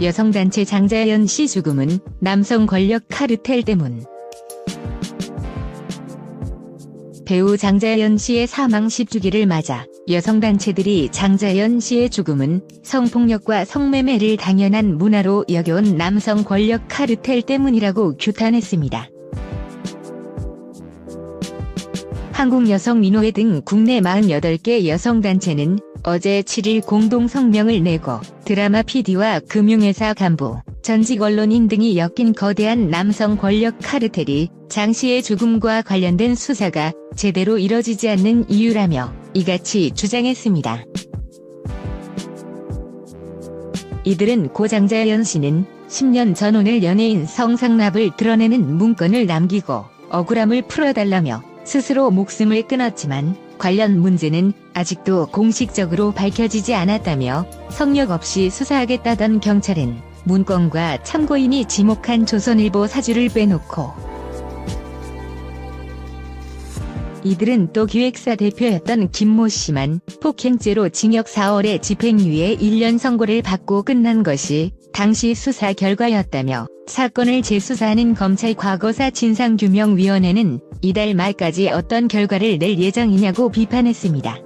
여성단체 장자연 씨 죽음은 남성 권력 카르텔 때문. 배우 장자연 씨의 사망 10주기를 맞아 여성단체들이 장자연 씨의 죽음은 성폭력과 성매매를 당연한 문화로 여겨온 남성 권력 카르텔 때문이라고 규탄했습니다. 한국여성민호회 등 국내 48개 여성단체는 어제 7일 공동 성명을 내고 드라마 PD와 금융회사 간부, 전직 언론인 등이 엮인 거대한 남성 권력 카르텔이 장 씨의 죽음과 관련된 수사가 제대로 이뤄지지 않는 이유라며 이같이 주장했습니다. 이들은 고장자 연 씨는 10년 전 오늘 연예인 성상납을 드러내는 문건을 남기고 억울함을 풀어달라며 스스로 목숨을 끊었지만 관련 문제는 아직도 공식적으로 밝혀지지 않았다며 성역 없이 수사하겠다던 경찰은 문건과 참고인이 지목한 조선일보 사주를 빼놓고 이들은 또 기획사 대표였던 김모 씨만 폭행죄로 징역 4월에 집행유예 1년 선고를 받고 끝난 것이 당시 수사 결과였다며 사건을 재수사하는 검찰 과거사 진상규명위원회는 이달 말까지 어떤 결과를 낼 예정이냐고 비판했습니다.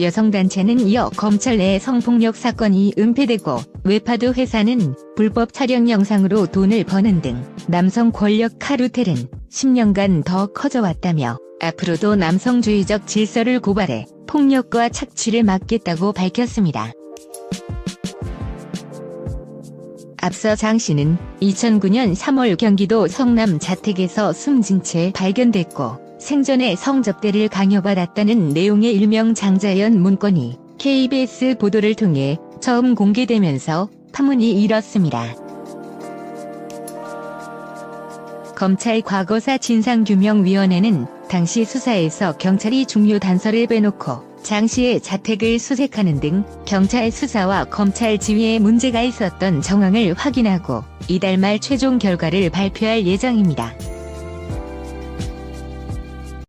여성단체는 이어 검찰 내 성폭력 사건이 은폐되고 웹하드 회사는 불법 촬영 영상으로 돈을 버는 등 남성 권력 카루텔은 10년간 더 커져왔다며 앞으로도 남성주의적 질서를 고발해 폭력과 착취를 막겠다고 밝혔습니다. 앞서 장 씨는 2009년 3월 경기도 성남 자택에서 숨진 채 발견됐고 생전에 성접대를 강요받았다는 내용의 일명 장자연 문건이 KBS 보도를 통해 처음 공개되면서 파문이 일었습니다. 검찰 과거사 진상규명위원회는 당시 수사에서 경찰이 중요 단서를 빼놓고 장 씨의 자택을 수색하는 등 경찰 수사와 검찰 지휘에 문제가 있었던 정황을 확인하고 이달 말 최종 결과를 발표할 예정입니다.